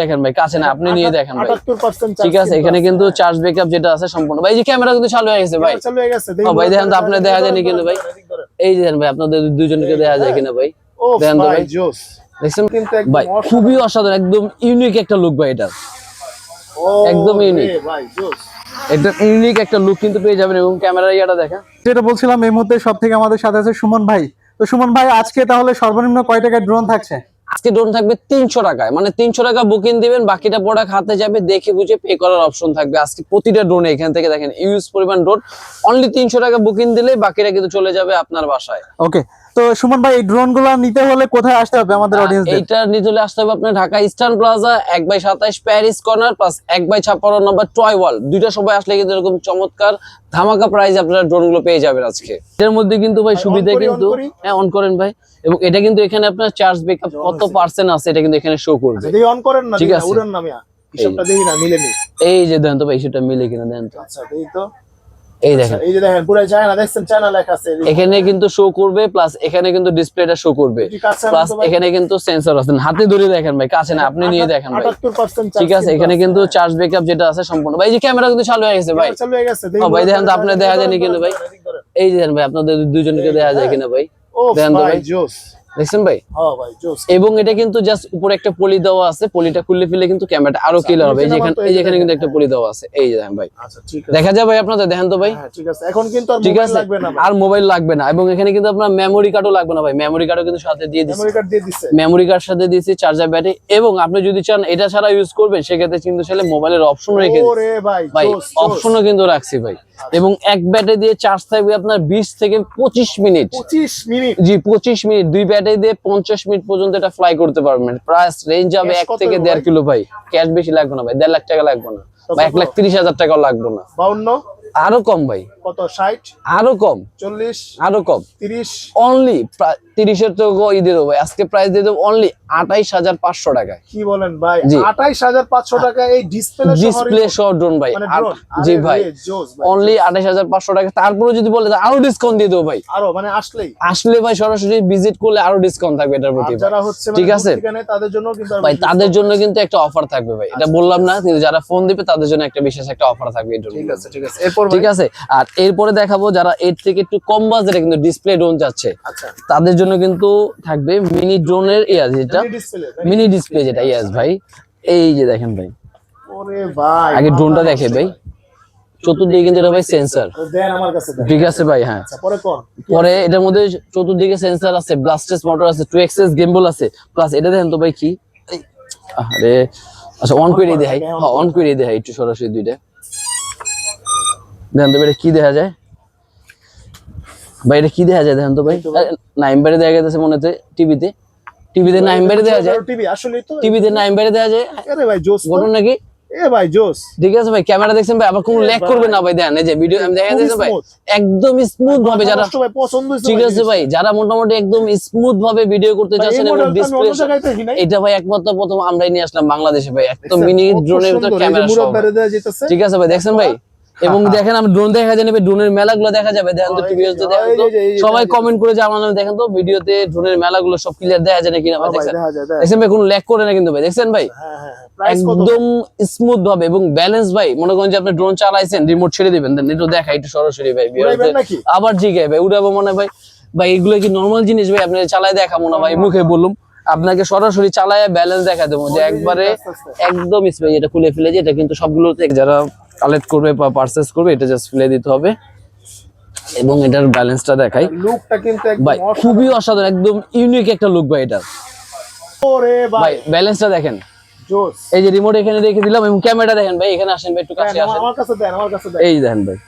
দেখেন ভাই কাছে না আপনি নিয়ে দেখেন ভাই। ঠিক আছে এখানে কিন্তু চার্জ ব্যাকআপ যেটা আছে সম্পূর্ণ। ভাই এই যে ক্যামেরা কিন্তু চালু হয়ে গেছে ভাই। চালু হয়ে গেছে ভাই দেখেন তো আপনার দেখা যায়নি কিন্তু ভাই। এই দেখেন ভাই আপনাদের দুজনকে দেখা যায় কিনা ভাই। দেখেন তো ভাই। দেখছেন? একদম ভাই খুবই অসাধারণ একদম ইউনিক একটা লুক ভাই এটা। ও একদম। ভাই জোস। একদম ইউনিক একটা লুক কিন্তু পেয়ে যাবেন এবং ক্যামেরা ইয়াটা দেখেন। যেটা বলছিলাম এই মুহূর্তে সব থেকে আমাদের সাথে আছে সুমন ভাই। তো সুমন ভাই আজকে তাহলে সর্বনিম্ন কয় টাকায় ড্রোন থাকছে? আজকে ড্রোন থাকবে তিনশো টাকায়। মানে তিনশো টাকা বুকিং দিবেন, বাকিটা প্রোডাক্ট হাতে যাবে, দেখে বুঝে পে করার অপশন থাকবে। আজকে প্রতিটা ড্রোনে এখান থেকে দেখেন ইউজ পরিমাণ ড্রোন অনলি তিনশো টাকা বুকিং দিলে বাকিটা কিন্তু চলে যাবে আপনার বাসায়। ওকে তো সুমন ভাই এই ড্রোনগুলো নিতে হলে কোথায় আসতে হবে আমাদের অডিয়েন্স এইটা নিয়ে চলে আসতে হবে আপনার ঢাকা ইস্টার্ন প্লাজা এক বাই সাতাইশ প্যারিস কর্নার প্লাস এক বাই ছাপ্পান্ন নম্বর টয় ওয়াল দুইটা সবাই আসলে কিন্তু এরকম চমৎকার ধামাকা প্রাইজ আপনারা ড্রোনগুলো পেয়ে যাবেন আজকে। এর মধ্যে কিন্তু ভাই সুবিধা কিন্তু হ্যাঁ অন করেন ভাই। এবং এটা কিন্তু এখানে আপনার চার্জ ব্যাকআপ কত পার্সেন্ট আছে। এটা কিন্তু এখানে শো করবে। যদি অন করেন না ঠিক আছে। উড়েন না মিয়া। হিসাবটা দেখি না মিলেনি এই যে দেন তো ভাই সেটা মিলে কিনা দেন তো। আচ্ছা দেখি তো। এই দেখেন। এই যে দেখেন পুরো চায়না দেখছেন চায়না লেখা আছে এখানে কিন্তু শো করবে প্লাস এখানে কিন্তু ডিসপ্লেটা শো করবে। প্লাস এখানে কিন্তু সেন্সর আছে। হাতে ধরে দেখেন ভাই কাছে না আপনি নিয়ে দেখেন ভাই। 78% ঠিক আছে এখানে কিন্তু চার্জ ব্যাকআপ যেটা আছে সম্পূর্ণ। ভাই এই যে ক্যামেরা কিন্তু চালু হয়ে গেছে ভাই। চালু হয়ে গেছে ভাই দেখেন তো আপনার দেখা যায়নি কিন্তু ভাই? এই দেখেন ভাই আপনাদের দুজনকে দেখা যায় কিনা ভাই। ও দেখেন তো ভাই ভাই। জোস দেখছেন ভাই? হ্যাঁ এবং এটা কিন্তু জাস্ট উপরে একটা পলি দেওয়া আছে পলিটা খুললে ফেললে কিন্তু ক্যামেরাটা আরও ক্লিয়ার হবে। এই কিন্তু একটা পলি দেওয়া আছে। এই দেখেন ভাই। আচ্ছা দেখা যায় ভাই আপনাদের দেখেন তো ভাই? হ্যাঁ ঠিক আছে। এখন কিন্তু আর মোবাইল লাগবে না আর মোবাইল লাগবে না। এবং এখানে কিন্তু আপনার মেমোরি কার্ডও লাগবে না ভাই। মেমোরি কার্ডও কিন্তু সাথে দিয়ে দিচ্ছে। মেমরি কার্ড দিয়ে দিছে মেমোরি কার্ড সাথে দিয়েছি চার্জার ব্যাটারি এবং আপনি যদি চান এটা ছাড়া ইউজ করবেন সেক্ষেত্রে কিন্তু মোবাইলের অপশন রেখে ভাই অপশনও কিন্তু রাখছি ভাই। এবং এক ব্যাটারি দিয়ে চার্জ থাকবে আপনার বিশ থেকে পঁচিশ মিনিট 25 মিনিট জি পঁচিশ মিনিট দুই ব্যাটারি দিয়ে পঞ্চাশ মিনিট পর্যন্ত এটা ফ্লাই করতে পারবেন। প্রাইস রেঞ্জ যাবে এক থেকে দেড় কিলো ভাই। ক্যাশ বেশি লাগবে না ভাই দেড় লাখ টাকা লাগবে না। বা এক লাখ তিরিশ হাজার টাকাও লাগবে না। 52 আরও কম ভাই। কত 60 আরও কম। 40 আরও কম। 30 অনলি তিরিশের তো ই দিয়ে দেবো আজকে প্রাইস দিয়ে দেবো অনলি আঠাইশ হাজার পাঁচশো টাকায়। কি বলেন ভাই? জি। 28500 টাকা এই ডিসপ্লে ডিসপ্লে সহ ড্রোন ভাই। মানে? জি ভাই। অনলি আঠাইশ হাজার পাঁচশো টাকা তারপরে যদি বলে আরও ডিসকাউন্ট দিয়ে দেবো ভাই। আরও মানে আসলেই। আসলে ভাই সরাসরি ভিজিট করলে আরও ডিসকাউন্ট থাকবে এটার প্রতি হচ্ছে ঠিক আছে। তাদের জন্য কিন্তু ভাই তাদের জন্য কিন্তু একটা অফার থাকবে ভাই। এটা বললাম না কিন্তু যারা ফোন দিবে তাদের জন্য একটা বিশেষ একটা অফার থাকবে ঠিক আছে ঠিক আছে। এরপর ঠিক আছে? আর এরপরে দেখাবো যারা এর থেকে একটু কম বাজেটে কিন্তু ডিসপ্লে ড্রোন যাচ্ছে আচ্ছা। তাদের জন্য কিন্তু থাকবে মিনি ড্রোনের ইয়াস যেটা মিনি ডিসপ্লে যেটা ইয়াস ভাই। এই যে দেখেন ভাই। ওরে ভাই আগে ড্রোনটা দেখে ভাই। চতুর্দিকে কিন্তু এটা ভাই সেন্সর দেন আমার কাছে দেন। ঠিক আছে ভাই হ্যাঁ। আচ্ছা পরে কোন? পরে এটার মধ্যে চতুর্দিকে সেন্সর আছে ব্লাস্টেস মোটর আছে টু এক্সেস গেমবল আছে প্লাস এটা দেখেন তো ভাই কি? আরে আচ্ছা অন করে দেয় হ্যাঁ অন করে দেয় একটু সরাসরি দুইটা। দেখেন তো এটা কি দেখা যায়? ভাই এটা কি দেখা যায় দেখেন তো ভাই? নাইম্বারে দেখা যাচ্ছে মনে হচ্ছে টিভিতে। টিভিতে নাইম্বারে দেখা যায়। টিভি আসলে তো। টিভিতে নাইম্বারে দেখা যায়। আরে ভাই জোস। ঘটনা নাকি এ ভাই জোস। ঠিক আছে ভাই ক্যামেরা দেখছেন ভাই আবার কোনো ল্যাগ করবে না ভাই দেখেন এই যে ভিডিও আমি দেখা যাচ্ছে ভাই একদম স্মুথ ভাবে যারা পছন্দ ঠিক আছে ভাই যারা মোটামুটি একদম স্মুথ ভাবে ভিডিও করতে চাচ্ছেন এবং ডিসপ্লে। এটা ভাই একমাত্র প্রথম আমরাই নিয়ে আসলাম বাংলাদেশে ভাই একদম? মিনি ড্রোনের ভিতর ক্যামেরা। ঠিক আছে ভাই দেখছেন ভাই? এবং দেখেন আমি ড্রোন দেখা যাবে ড্রোনের মেলাগুলো দেখা যাবে। দেখেন তো এই টিভি দেখেন তো এই যে, এই যে, সবাই কমেন্ট করে যে আমার নামে দেখেন তো ভিডিওতে ড্রোনের মেলাগুলো সব ক্লিয়ার দেখা যায় নাকি না ভাই হ্যাঁ ভাই, দেখছেন? দেখা যায়, দেখা যায়। দেখছেন ভাই কোনো ল্যাগ করে না কিন্তু ভাই দেখছেন ভাই? হ্যাঁ, হ্যাঁ? একদম স্মুথ ভাবে এবং ব্যালেন্স ভাই মনে করেন যে আপনি ড্রোন চালাইছেন রিমোট ছেড়ে দিবেন দেন একটু দেখা একটু সরাসরি ভাই? আবার জিগায় ভাই উড়াবো মনে ভাই। ভাই এগুলো কি নর্মাল জিনিস ভাই? আপনি চালাই দেখাবো না ভাই মুখে বলুম আপনাকে সরাসরি চালায় ব্যালেন্স দেখা দেবো। যে একবারে। একদম স্পেস এটা খুলে ফেলে যে এটা কিন্তু সবগুলোতে যারা কালেক্ট করবে বা পারচেস করবে এটা জাস্ট ফেলে দিতে হবে। এবং এটার ব্যালেন্সটা দেখাই। লুকটা কিন্তু একদম ভাই খুবই অসাধারণ একদম ইউনিক একটা লুক ভাই এটা। ওরে ভাই। ব্যালেন্সটা দেখেন। জোস। এই যে রিমোট এখানে রেখে দিলাম এবং ক্যামেরা দেখেন ভাই এখানে আসেন ভাই একটু কাছে আসেন। আমার কাছে দেন আমার কাছে দেন। এই দেখেন ভাই।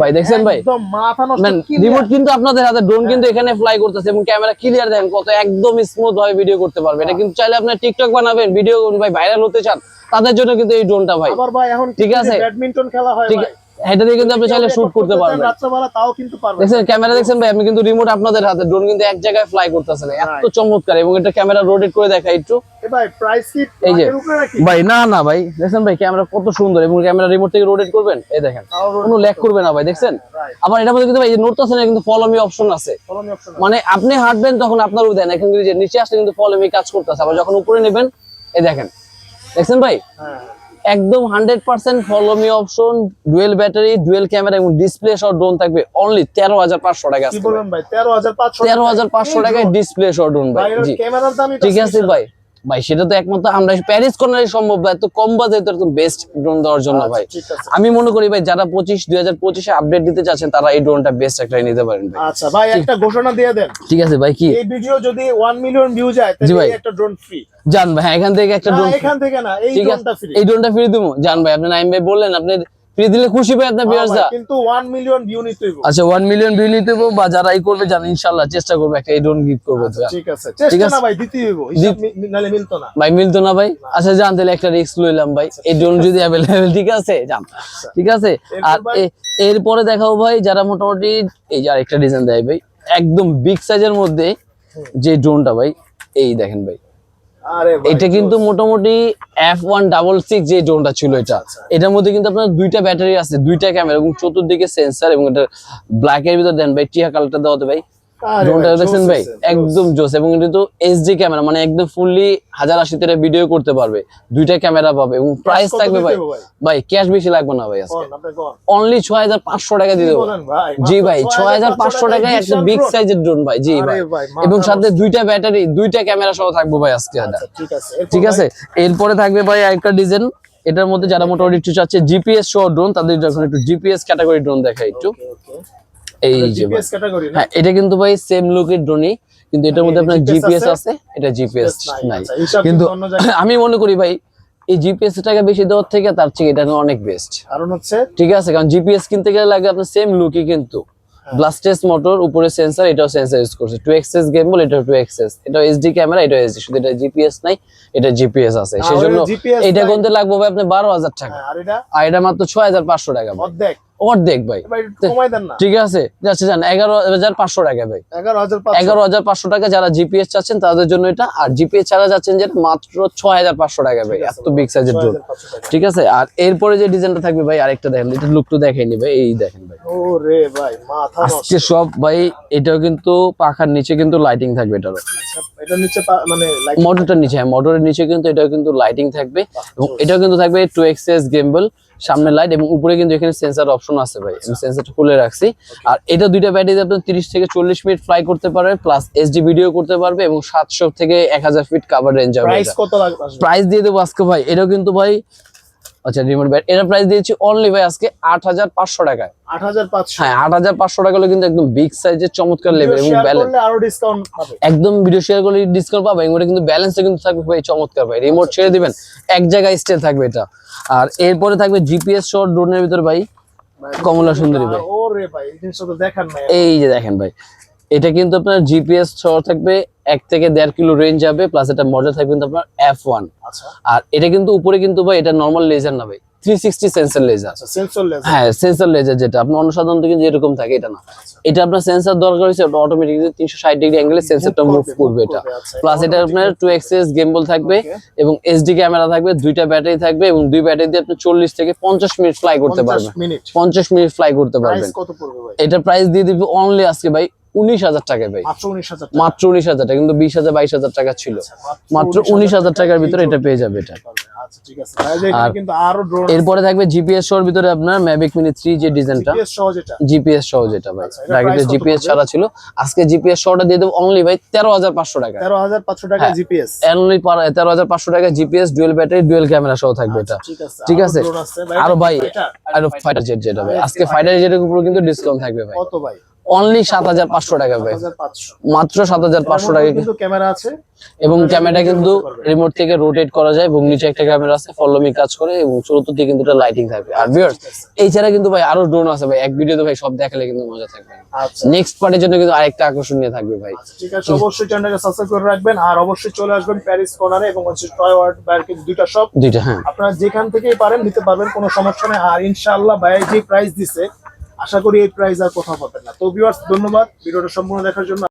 ভাই। দেখছেন রিমোট কিন্তু আপনাদের হাতে ড্রোন কিন্তু এখানে ফ্লাই করতেছে এবং ক্যামেরা ক্লিয়ার দেখেন কত একদম স্মুথ ভাবে ভিডিও করতে পারবে। এটা কিন্তু চাইলে টিকটক বানাবেন ভিডিও ভাই ভাইরাল হতে চান তাদের জন্য কিন্তু এই ড্রোনটা ভাই। ভাই এখন ঠিক আছে। ব্যাডমিন্টন খেলা হয় এটা দিয়ে কিন্তু আপনি চাইলে শুট করতে পারবেন। রাত্রেবেলা তাও কিন্তু পারবেন দেখছেন ক্যামেরা দেখছেন ভাই আপনি কিন্তু রিমোট আপনাদের হাতে ড্রোন কিন্তু এক জায়গায় ফ্লাই করতেছে না। এত চমৎকার এবং এটা ক্যামেরা রোটেট করে দেখাই একটু। ভাই প্রাইস কি এই যে। উপরে ভাই না না ভাই দেখছেন ভাই ক্যামেরা কত সুন্দর এবং ক্যামেরা রিমোট থেকে রোটেট করবেন? এই দেখেন কোনো ল্যাগ করবে না ভাই দেখছেন? আবার এটা মধ্যে কিন্তু ভাই নড়তেছে না কিন্তু ফলো মি অপশন আছে। ফলো মি অপশন মানে আপনি হাঁটবেন তখন আপনার দেন এখন যে নিচে আসলে কিন্তু ফলো মি কাজ করতেছে আবার যখন উপরে নেবেন এই দেখেন। দেখছেন ভাই? হ্যাঁ। একদম hundred percent follow me option dual battery dual camera এবং ডিসপ্লে সহ ড্রোন থাকবে অনলি তেরো হাজার পাঁচশো টাকা তেরো হাজার পাঁচশো টাকায় ডিসপ্লে সহ ড্রোন ভাই জি। ঠিক আছে ভাই। ভাই সেটা তো একমাত্র আমরা প্যারিস কর্নারে সম্ভব ভাই এত কম বাজেট একদম বেস্ট ড্রোন দেওয়ার জন্য ভাই। আমি মনে করি ভাই যারা পঁচিশ দুই হাজার পঁচিশে আপডেট দিতে চাচ্ছেন তারা এই ড্রোনটা বেস্ট একটা নিতে পারেন ভাই। আচ্ছা ভাই একটা ঘোষণা দিয়ে দেন। ঠিক আছে ভাই কি? এই ভিডিও যদি ওয়ান মিলিয়ন ভিউ যায় তাহলে ভাই। একটা ড্রোন ফ্রি জান ভাই হ্যাঁ, এখান থেকে একটা ড্রোন এখান থেকে না এই ড্রোনটা ফ্রি এই ড্রোনটা ফ্রি দেবো জান ভাই আপনি নাইম ভাই বললেন আপনি ফ্রি দিলে খুশি ভাই আপনার ভিউয়ার্সরা কিন্তু ওয়ান মিলিয়ন ভিউ নিতে হইব। আচ্ছা ওয়ান মিলিয়ন ভিউ নিতে হবে বা যারা এই করবে জান ইনশাল্লাহ চেষ্টা করব একটা এই ড্রোন গিফট করব। ঠিক আছে। চেষ্টা না ভাই দিতে হইব। মি- মিলতো না। ভাই মিলতো না ভাই? আচ্ছা জান তাহলে একটা রিস্ক লইলাম ভাই। এই ড্রোন যদি অ্যাভেলেবেল ঠিক আছে জান? ঠিক আছে? আর এরপরে দেখাও ভাই যারা মোটামুটি এই যে আরেকটা ডিজাইন দেয় ভাই একদম বিগ সাইজের মধ্যে যে ড্রোনটা ভাই এই দেখেন ভাই। এটা কিন্তু মোটামুটি এফ ওয়ান ডাবল সিক্স যে ড্রোনটা ছিল এটা। এটার মধ্যে কিন্তু আপনার দুইটা ব্যাটারি আছে দুইটা ক্যামেরা এবং চতুর্দিকে সেন্সার এবং এটা ব্ল্যাক এর ভিতর দেন ভাই টিয়া কালারটা দেওয়া ভাই। ড্রোনটা ভাই, দেখছেন জোস ভাই? আছে, একদম জোস এবং এটা তো এইচডি ক্যামেরা মানে একদম ফুললি হাজার আশিতে ভিডিও করতে পারবে। দুইটা ক্যামেরা পাবে এবং প্রাইস থাকবে ভাই? ভাই? ক্যাশ বেশি লাগবে না ভাই আজকে? অনলি ছয় হাজার পাঁচশো টাকা দিয়ে দেবো। জি ভাই ছয় হাজার পাঁচশো টাকায় একটা বিগ সাইজের ড্রোন ভাই জি ভাই। এবং সাথে দুইটা ব্যাটারি দুইটা ক্যামেরা সহ থাকব ভাই আজকে আচ্ছা, ঠিক আছে। এরপর থাকবে ভাই আরেকটা ডিজাইন এটার মধ্যে যারা মোটামুটি একটু চাচ্ছে জিপিএস সহ ড্রোন তাদের যখন একটু জিপিএস ক্যাটাগরি ড্রোন দেখাই একটু। এই যে? হ্যাঁ এটা কিন্তু ভাই সেম লুকের ড্রোনই কিন্তু এটার মধ্যে আপনার জিপিএস আছে? এটা জিপিএস নাই, আচ্ছা, কিন্তু। আমি মনে করি ভাই এই জিপিএস টাকা বেশি দেওয়ার থেকে তার থেকে এটা অনেক বেস্ট কারণ হচ্ছে ঠিক আছে কারণ জিপিএস কিনতে গেলে লাগে আপনার সেম লুকই কিন্তু হ্যাঁ। ব্লাস্টেস মোটর উপরে সেন্সর এটাও সেন্সর ইউজ করছে টু এক্সেস গেমবল এটাও টু এক্সেস এটা এইচডি ক্যামেরা এটা এইচডি শুধু এটা জিপিএস নাই এটা জিপিএস আছে সেজন্য এটা। কিনতে লাগবে ভাই আপনি বারো হাজার টাকা হ্যাঁ, আর এটা মাত্র ছয় হাজার পাঁচশো টাকা অর্ধেক অর্ধেক ভাই। ঠিক আছে? যাচ্ছে যান এগারো হাজার পাঁচশো টাকা ভাই। এগারো হাজার পাঁচশো। টাকা যারা জিপিএস চাচ্ছেন তাদের জন্য এটা। আর জিপিএস ছাড়া যাচ্ছেন যেটা মাত্র ছয় হাজার পাঁচশো টাকা ভাই এত বিগ সাইজের ড্রোন ঠিক আছে? আর এরপরে যে ডিজাইনটা থাকবে ভাই আরেকটা দেখেন এটা লুকটু দেখাইনি ভাই এই দেখেন ভাই। ও রে ভাই মাথা আজকে সব ভাই এটাও কিন্তু পাখার নিচে কিন্তু লাইটিং থাকবে এটারও। আচ্ছা, এটা নিচে মানে মোটরটার নিচে হ্যাঁ মোটরের নিচে কিন্তু এটাও কিন্তু লাইটিং থাকবে। এবং এটাও কিন্তু থাকবে টু এক্সএস গেমবল সামনে লাইট এবং উপরে কিন্তু এখানে সেন্সার অপশন আছে ভাই। আমি সেন্সারটা খুলে রাখছি। আর এটা দুইটা ব্যাটারি আপনি তিরিশ থেকে চল্লিশ মিনিট ফ্লাই করতে পারবে প্লাস এসডি ভিডিও করতে পারবে এবং সাতশো থেকে এক হাজার ফিট কাভার রেঞ্জ হবে প্রাইস কত লাগবে প্রাইস দিয়ে দেবো আজকে ভাই এটাও কিন্তু ভাই আচ্ছা রিমোট ব্যাট এটা প্রাইস দিয়েছি অনলি ভাই আজকে আট হাজার পাঁচশো টাকায়। আট হাজার পাঁচশো। হ্যাঁ আট হাজার পাঁচশো টাকা হলে কিন্তু একদম বিগ সাইজের চমৎকার লেভেল এবং ব্যালেন্স আরও ডিসকাউন্ট একদম ভিডিও শেয়ার করলে ডিসকাউন্ট পাবে এবং কিন্তু ব্যালেন্সটা কিন্তু থাকবে ভাই চমৎকার ভাই। রিমোট ছেড়ে দিবেন এক জায়গায় স্টে থাকবে এটা। আর এরপরে থাকবে জিপিএস শট ড্রোনের ভিতর ভাই কমলা সুন্দরী ভাই। এই যে দেখেন ভাই এটা কিন্তু আপনার জিপিএস সহ থাকবে এক থেকে দেড় কিলো রেঞ্জ যাবে প্লাস এটা মডেল থাকবে কিন্তু আপনার এফ ওয়ান আচ্ছা। আর এটা কিন্তু উপরে কিন্তু ভাই এটা নর্মাল লেজার না ভাই থ্রি সিক্সটি সেন্সার লেজার আচ্ছা সেন্সর লেজার হ্যাঁ সেন্সর লেজার যেটা আপনার অন্য সাধারণত কিন্তু এরকম থাকে এটা না। এটা আপনার সেন্সর দরকার হয়েছে অটোমেটিক তিনশো ষাট ডিগ্রি অ্যাঙ্গেলে সেন্সরটা মুভ করবে এটা। আচ্ছা, প্লাস এটা আপনার টু এক্সএস গেমবল থাকবে এবং এইচডি ক্যামেরা থাকবে দুইটা ব্যাটারি থাকবে এবং দুই ব্যাটারি দিয়ে আপনি চল্লিশ থেকে পঞ্চাশ মিনিট ফ্লাই করতে পারবেন। পঞ্চাশ মিনিট ফ্লাই করতে পারবেন। এটা প্রাইস দিয়ে দিবি অনলি আজকে ভাই উনিশ হাজার ভাই। মাত্র উনিশ হাজার টাকা। কিন্তু বিশ হাজার বাইশ হাজার টাকা ছিল। মাত্র উনিশ হাজার টাকার ভিতরে এটা পেয়ে যাবে এটা। আচ্ছা এরপরে থাকবে জিপিএস শোর ভিতরে আপনার ম্যাভিক মিনি থ্রি যে ডিজাইনটা জিপিএস জিপিএস সহ যেটা। ভাই। আচ্ছা, আগে জিপিএস ছাড়া ছিল। আজকে জিপিএস শোটা দিয়ে দেবো অনলি ভাই তেরো হাজার পাঁচশো টাকা। তেরো হাজার পাঁচশো টাকা হ্যাঁ। জিপিএস অনলি তেরো হাজার পাঁচশো টাকা GPS dual battery dual camera সহ থাকবে এটা। ঠিক আছে। আরও ভাই আরও ফাইটার জেট যেটা ভাই। আজকে ফাইটার জেটের উপর কিন্তু ডিসকাউন্ট থাকবে ভাই। কত ভাই? অনলি সাত হাজার পাঁচশো টাকা ভাই মাত্র সাত হাজার পাঁচশো টাকা কিন্তু ক্যামেরা আছে। এবং ক্যামেরাটা কিন্তু রিমোট থেকে রোটেট করা যায় এবং নিচে একটা ক্যামেরা আছে ফলোমি কাজ করে এবং চতুর্থ কিন্তু লাইটিং থাকবে। আর ভিউয়ার্স এই ছাড়া কিন্তু ভাই আরও ড্রোন আছে ভাই এক ভিডিওতে ভাই সব দেখালে কিন্তু মজা থাকবে। আচ্ছা। নেক্সট পার্টের জন্য কিন্তু আরেকটা আকর্ষণ নিয়ে থাকবে ভাই। আচ্ছা, ঠিক আছে অবশ্যই চ্যানেলটাকে সাবস্ক্রাইব করে রাখবেন। আর অবশ্যই চলে আসবেন প্যারিস কর্নারে এবং হচ্ছে টয় ওয়ার্ড বাইরে কিন্তু দুইটা শপ দুইটা হ্যাঁ। আপনারা যেখান থেকেই পারেন নিতে পারবেন কোনো সমস্যা নেই। আর ইনশাআল্লাহ ভাই যে প্রাইস দিছে আশা করি এই প্রাইস আর কোথাও পাবেন না। তো ভিউয়ার্স ধন্যবাদ। ভিডিওটা সম্পূর্ণ দেখার জন্য